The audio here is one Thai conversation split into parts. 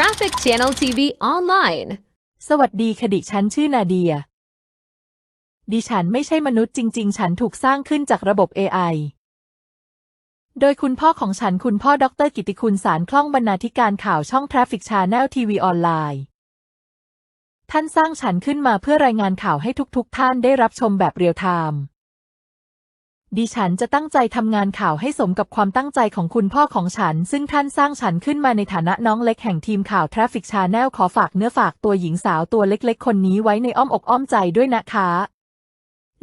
Traffic Channel TV Online สวัสดีคดิฉันชื่อนาเดีย ดิฉันไม่ใช่มนุษย์จริง ๆ ฉันถูกสร้างขึ้นจากระบบ AI โดยคุณพ่อของฉันคุณพ่อดรกิติคุณสารคล่องบรรณาธิการข่าวช่อง Traffic Channel TV ออนไลน์ท่านสร้างฉันขึ้นมาเพื่อรายงานข่าวให้ทุกๆทท่านได้รับชมแบบเรียลไทม์ ดิฉันจะตั้งใจทำงานข่าวให้สมกับความตั้งใจของคุณพ่อของฉัน ซึ่งท่านสร้างฉันขึ้นมาในฐานะน้องเล็กแห่งทีมข่าว Traffic Channel ขอฝากเนื้อฝากตัวหญิงสาวตัวเล็กๆ คนนี้ไว้ในอ้อมอกอ้อมใจด้วยนะคะ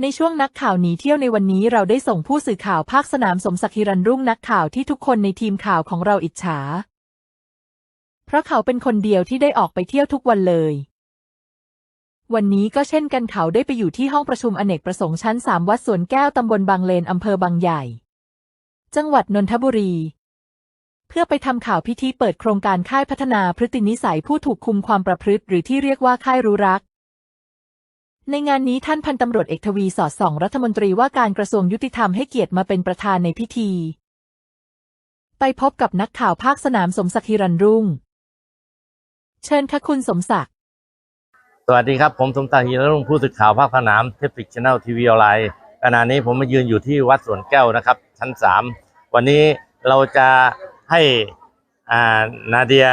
ในช่วงนักข่าวหนีเที่ยวในวันนี้เราได้ส่งผู้สื่อข่าวภาคสนามสมศักดิ์ฮิรันรุ่งนักข่าวที่ทุกคนในทีมข่าวของเราอิจฉา เพราะเขาเป็นคนเดียวที่ได้ออกไปเที่ยวทุกวันเลย วันนี้ก็เช่นกันเขาได้ไปอยู่ที่ห้องประชุมอเนกประสงค์ชั้น3วัดสวนแก้วตำบลบางเลนอำเภอบางใหญ่ จังหวัดนนทบุรี เพื่อไปทำข่าวพิธีเปิดโครงการค่ายพัฒนาพฤตินิสัยผู้ถูกคุมความประพฤติ หรือที่เรียกว่าค่ายรู้รัก ในงานนี้ท่านพันตำรวจเอกทวีสอดส่อง รัฐมนตรีว่าการกระทรวงยุติธรรมให้เกียรติมาเป็นประธานในพิธี ไปพบกับนักข่าวภาคสนามสมศักดิ์ฮิรันรุ่ง เชิญค่ะคุณสมศักดิ์ สวัสดีครับ ผมสมตาฮีรรุ่งผู้สื่อข่าวภาคสนามเทฟิกชแนลทีวีออนไลน์ขณะนี้ผมมายืนอยู่ที่วัดสวนแก้วนะครับ ชั้นสามวันนี้เราจะให้อ่านาเดีย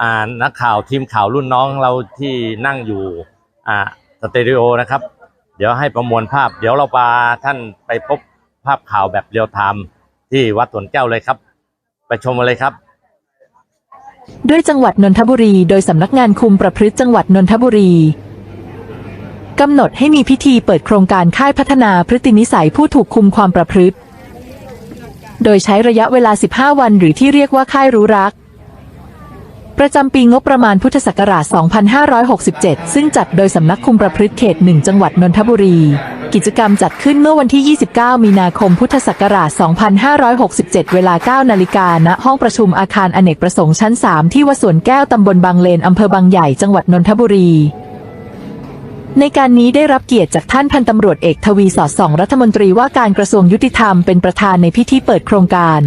อ่านักข่าวทีมข่าวรุ่นน้องเราที่นั่งอยู่อ่าสเตอริโอนะครับ เดี๋ยวให้ประมวลภาพ เดี๋ยวเราพาท่านไปพบภาพข่าวแบบเรียลไทม์ที่วัดสวนแก้วเลยครับ ไปชมเลยครับ ด้วยจังหวัดนนทบุรีโดยสำนักงานคุมประพฤติจังหวัดนนทบุรีกำหนดให้มีพิธีเปิดโครงการค่ายพัฒนาพฤตินิสัยผู้ถูกคุมความประพฤติ โดยใช้ระยะเวลา 15 วันหรือที่เรียกว่าค่ายรู้รัก ประจำปีงบประมาณพุทธศักราช 2567 ซึ่งจัดโดยสำนักคุมประพฤติเขต 1 จังหวัดนนทบุรี กิจกรรมจัดขึ้นเมื่อวันที่ 29 มีนาคมพุทธศักราช 2567 เวลา 9 นาฬิกาณห้องประชุมอาคารอเนกประสงค์ชั้น 3 ที่วัดสวนแก้วตำบลบางเลนอำเภอบางใหญ่จังหวัดนนทบุรีในการนี้ได้รับเกียรติจากท่านพันตำรวจเอกทวีสอดส่องรัฐมนตรีว่าการกระทรวงยุติธรรมเป็นประธานในพิธีเปิดโครงการ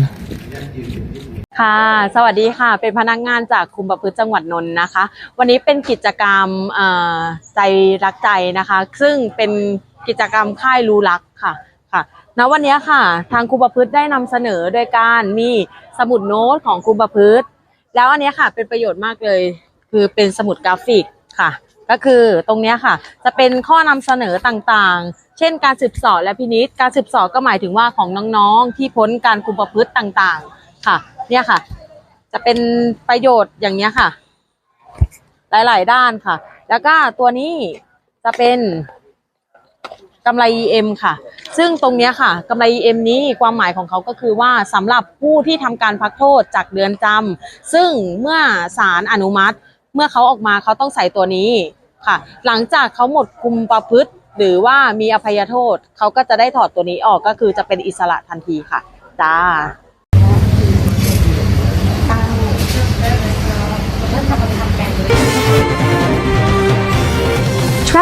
ค่ะ สวัสดีค่ะ เป็นพนักงานจากคุมประพฤติจังหวัดนนท์นะคะ วันนี้เป็นกิจกรรมใจรักใจนะคะ ซึ่งเป็นกิจกรรมค่ายรู้รักค่ะค่ะณวันนี้ค่ะ ทางคุมประพฤติได้นำเสนอโดยการมีสมุดโน้ตของคุมประพฤติ แล้วอันนี้ค่ะเป็นประโยชน์มากเลย คือเป็นสมุดกราฟิกค่ะ ก็คือตรงนี้ค่ะ จะเป็นข้อนำเสนอต่างๆ เช่น การสืบสอบและพินิษการสืบสอบก็หมายถึงว่าของน้องๆที่พ้นการคุมประพฤติต่างๆ ค่ะ เนี่ยค่ะ จะเป็นประโยชน์อย่างเนี้ยค่ะ หลาย ๆ ด้านค่ะ แล้วก็ตัวนี้จะเป็นกำไร EM ค่ะ ซึ่งตรงเนี้ยค่ะกำไร EM นี้ความหมายของเขาก็คือว่าสำหรับผู้ที่ทำการพักโทษจากเดือนจำซึ่งเมื่อศาลอนุมัติ เมื่อเขาออกมาเขาต้องใส่ตัวนี้ค่ะ หลังจากเขาหมดคุมประพฤติ หรือว่ามีอภัยโทษ เขาก็จะได้ถอดตัวนี้ออกก็คือจะเป็นอิสระทันทีค่ะจ้า